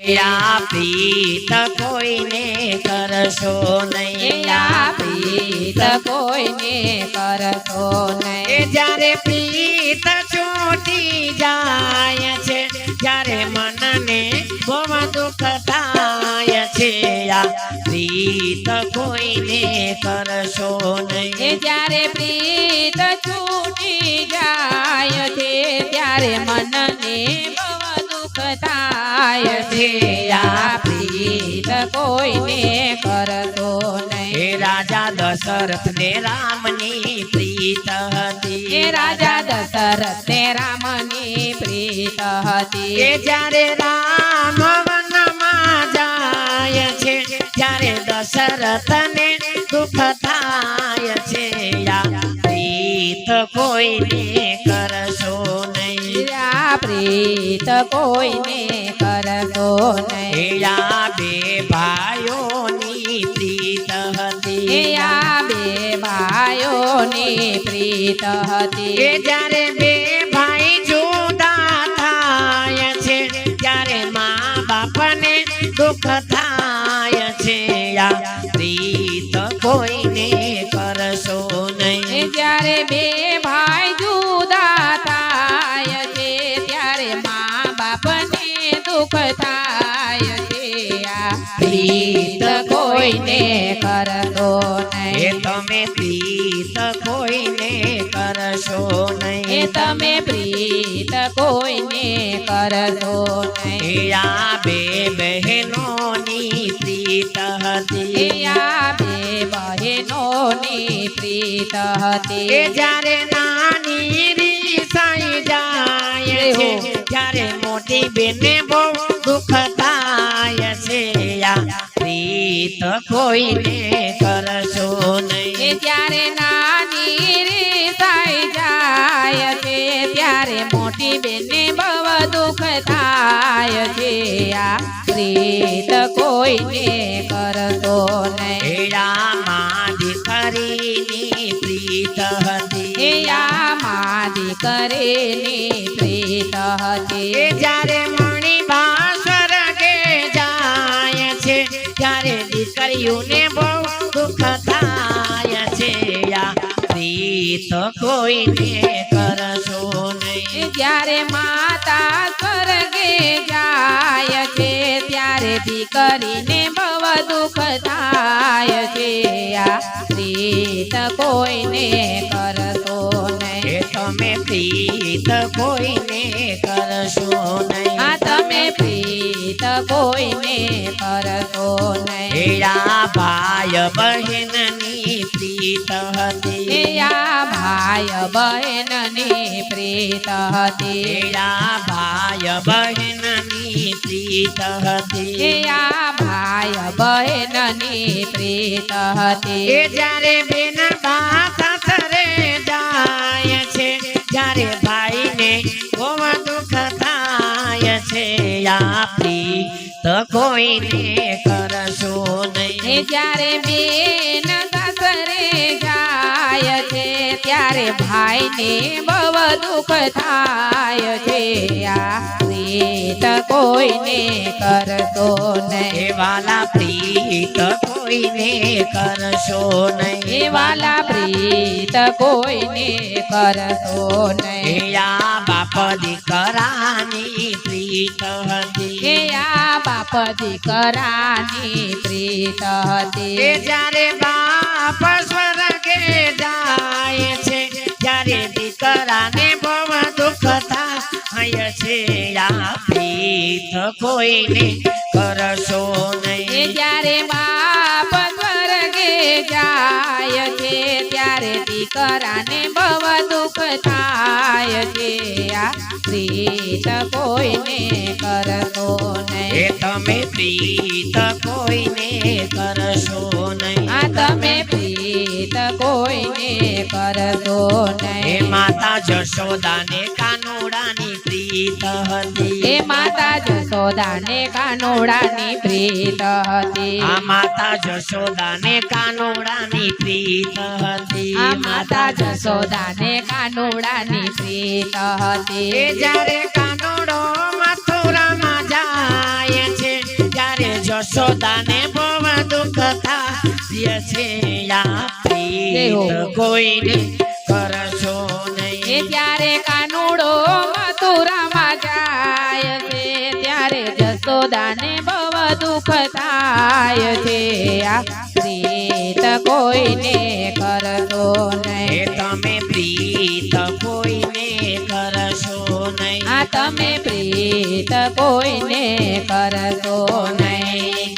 યા પ્રીત કોઈને કરશો નહીં. પીત કોઈને કરશો નહીં. જ્યારે પ્રીત ચોટી જાય છે જ્યારે મનને બહુ દુઃખ થાય છે પ્રીત કોઈને કરશો નહીં. જ્યારે પ્રીત છૂટી જાય છે ત્યારે મનને બહુ થાય પ્રીત કોઈને કરતો નહીં. રાજા દશરથ ને રામની પ્રીત હતી. રાજા દશરથ ને રામની પ્રીત હતી. જ્યારે રામ વનમાં જાય છે ત્યારે દશરથને દુઃખ થાય છે પ્રીત કોઈને કરશો પ્રીત કોઈને કરતો નહીં. બે ભાઈઓની પ્રીત હતી. આ બે ભાઈઓની પ્રીત હતી. જ્યારે બે ભાઈ જુદા થાય છે ત્યારે મા બાપને દુઃખ થાય છે. આ પ્રીત કોઈને કરશો નહીં. જ્યારે બે ભાઈ જુદા દુઃખ થાય છે પ્રીત કોઈને કરતો નહીં. તમે પ્રીત કોઈને કરશો નહીં. તમે પ્રીત કોઈને કરશો નહીં. આ બે બહેનોની પ્રીત હતી. આ બે બહેનોની પ્રીત હતી. જ્યારે નાની બેને બહુ દુઃખ થાય છે આ કોઈને કરશો નહીં. જ્યારે નાની રીસાઈ જાય છે ત્યારે મોટી બેને બહુ દુઃખ થાય છે આ પ્રીત કોઈને કરશો નહીં. માં દીકરીની પ્રીત હતી. આ મા દીકરીની પ્રીત પ્રેતા હતી જ્યારે મણિભા સ્વર્ગે જાય છે ત્યારે દીકરીઓને બહુ દુઃખ થાય છે. પ્રીત કોઈને કરશો નહીં. જ્યારે માતા સ્વર્ગે જાય છે ત્યારે કરીને બહુ દુઃખ થાય છે. આ પ્રીત કોઈને કરશો નહીં. તમે પ્રીત કોઈને કરશો નહીં. આ તમે પ્રીત કોઈને કરશો નહીં. ભાઈ બહેનની પ્રીત હતી. ભાઈ બહેનની પ્રીત હતી. ભાઈ બહેનની પ્રીત એ હતી આ ભાઈ બહેનની પ્રીત હતી. એ જ્યારે બેન બા સાસરે જાય છે જ્યારે ભાઈને ગોવા દુઃખ થાય છે આ પ્રીત કોઈને કરશો નહીં. જ્યારે બેન ત્યારે ભાઈને બવ દુઃખ થાય છે. આ પ્રીત કોઈને કરતો એ નહીં. વાલા પ્રીત કોઈને કરશો નહીં. વાલા પ્રીત કોઈને કરતો એ નહીં. આ બાપ દીકરાની પ્રીત હતી. આ બાપ દીકરાની પ્રીત હતી. જ્યારે બાપ સ્વર્ગે જાય છે. ત્યારે દીકરાને બહુ દુઃખ થાય છે આ કોઈને કરશો નહીં. જ્યારે બાપ સ્વર્ગે જાય છે, ત્યારે દીકરાને બહુ દુઃખ થાય છે. આ પ્રીત કોઈને કરશો નહીં. તમે પ્રીત કોઈને કરશો નહીં. આ તમે પ્રીત કોઈને કરશો નહીં. માતા જશોદાને કાનોડાની પ્રીત હતી. એ માતા જશોદાને કાનોડાની પ્રીત હતી. આ માતા જશોદાને કાનોડાની પ્રીત હતી. આ માતા જશોદાને કાનોડાની પ્રીત હતી. જ્યારે કાનુડો જશોદાને બહુ દુઃખ થાય. છે કોઈને કરશો નહીં. ત્યારે કાનુડો મથુરામાં જાય છે. ત્યારે જસોદાને બહુ દુઃખ થાય છે. આ પ્રીત કોઈને કરશો નહીં. તમે પ્રીત આ તમે પ્રીત કોઈને કરશો નહીં.